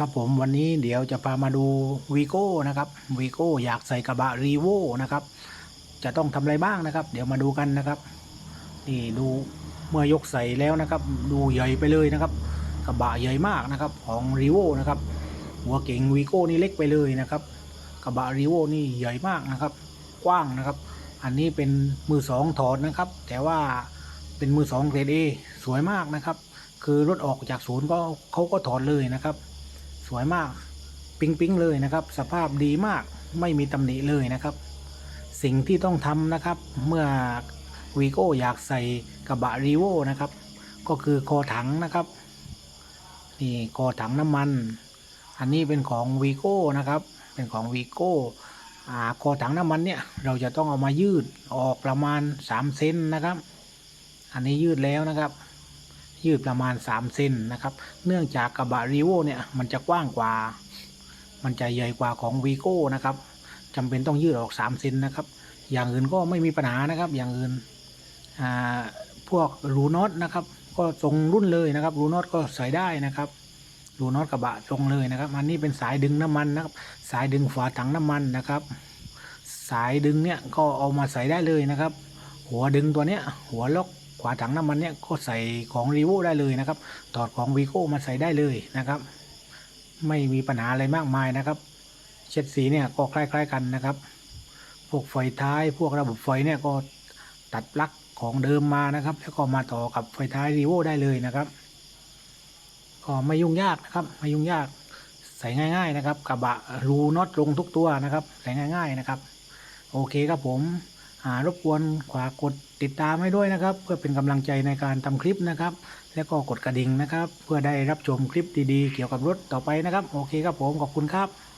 ครับผมวันนี้เดี๋ยวจะพามาดูวีโก้นะครับวีโก้อยากใส่กระบะรีโวนะครับ จะต้องทำอะไรบ้างนะครับ เดี๋ยวมาดูกันนะครับนี่ดูเมื่อยกใส่แล้วนะครับ ดูใหญ่ไปเลยนะครับ กระบะใหญ่มากนะครับของรีโวนะครับหัวเก่งวีโก้นี่เล็กไปเลยนะครับ กระบะรีโวนี่ใหญ่มากนะครับ กว้างนะครับ อันนี้เป็นมือสองถอดนะครับ แต่ว่าเป็นมือสองเกรดเอสวยมากนะครับ คือรถออกจากศูนย์ก็เขาก็ถอดเลยนะครับ สวยมากปิ๊งปิ๊งเลยนะครับ สภาพดีมากไม่มีตำหนิเลยนะครับ สิ่งที่ต้องทำนะครับ เมื่อวีโก้อยากใส่กระบะรีโวนะครับ ก็คือคอถังนะครับนี่คอถังน้ำมัน อันนี้เป็นของวีโก้นะครับ เป็นของวีโก้อ่าคอถังน้ำมันเนี่ยเราจะต้องเอามายืดออกประมาณ 3 เซนนะครับ อันนี้ยืดแล้วนะครับ ยืดประมาณ 3 เซนนะครับ เนื่องจากกระบะรีโวเนี่ยมันจะกว้างกว่า มันจะใหญ่กว่าของวีโก้นะครับจำเป็นต้องยืดออก 3 เซนนะครับ อย่างอื่นก็ไม่มีปัญหานะครับ อย่างอื่นอ่าพวกรูน็อตนะครับ ก็ทรงรุ่นเลยนะครับ รูน็อตก็ใส่ได้นะครับรูน็อตกระบะทรงเลยนะครับ อันนี้เป็นสายดึงน้ำมันนะครับ สายดึงฝาถังน้ำมันนะครับ สายดึงเนี่ยก็เอามาใส่ได้เลยนะครับ หัวดึงตัวเนี้ย หัวล็อกาถังน้ำมันเนี่ยก็ใส่ของรีโวได้เลยนะครับถอดของวีโก้มาใส่ได้เลยนะครับ ไม่มีปัญหาอะไรมากมายนะครับ เช็ดสีเนี่ยก็คล้าย ๆกันนะครับพวกไฟท้ายพวกระบบไฟเนี่ยก็ตัดปลั๊กของเดิมมานะครับ แล้วก็มาต่อกับไฟท้ายรีโวได้เลยนะครับก็ไม่ยุ่งยากนะครับไม่ยุ่งยากใส่ง่าย ๆ นะครับกระบะรูน็อตลงทุกตัวนะครับใส่ง่าย ๆนะครับ โอเคครับผม รบกวนขวากดติดตามให้ด้วยนะครับ เพื่อเป็นกำลังใจในการทำคลิปนะครับ แล้วก็กดกระดิ่งนะครับ เพื่อได้รับชมคลิปดีๆ เกี่ยวกับรถต่อไปนะครับ โอเคครับผมขอบคุณครับ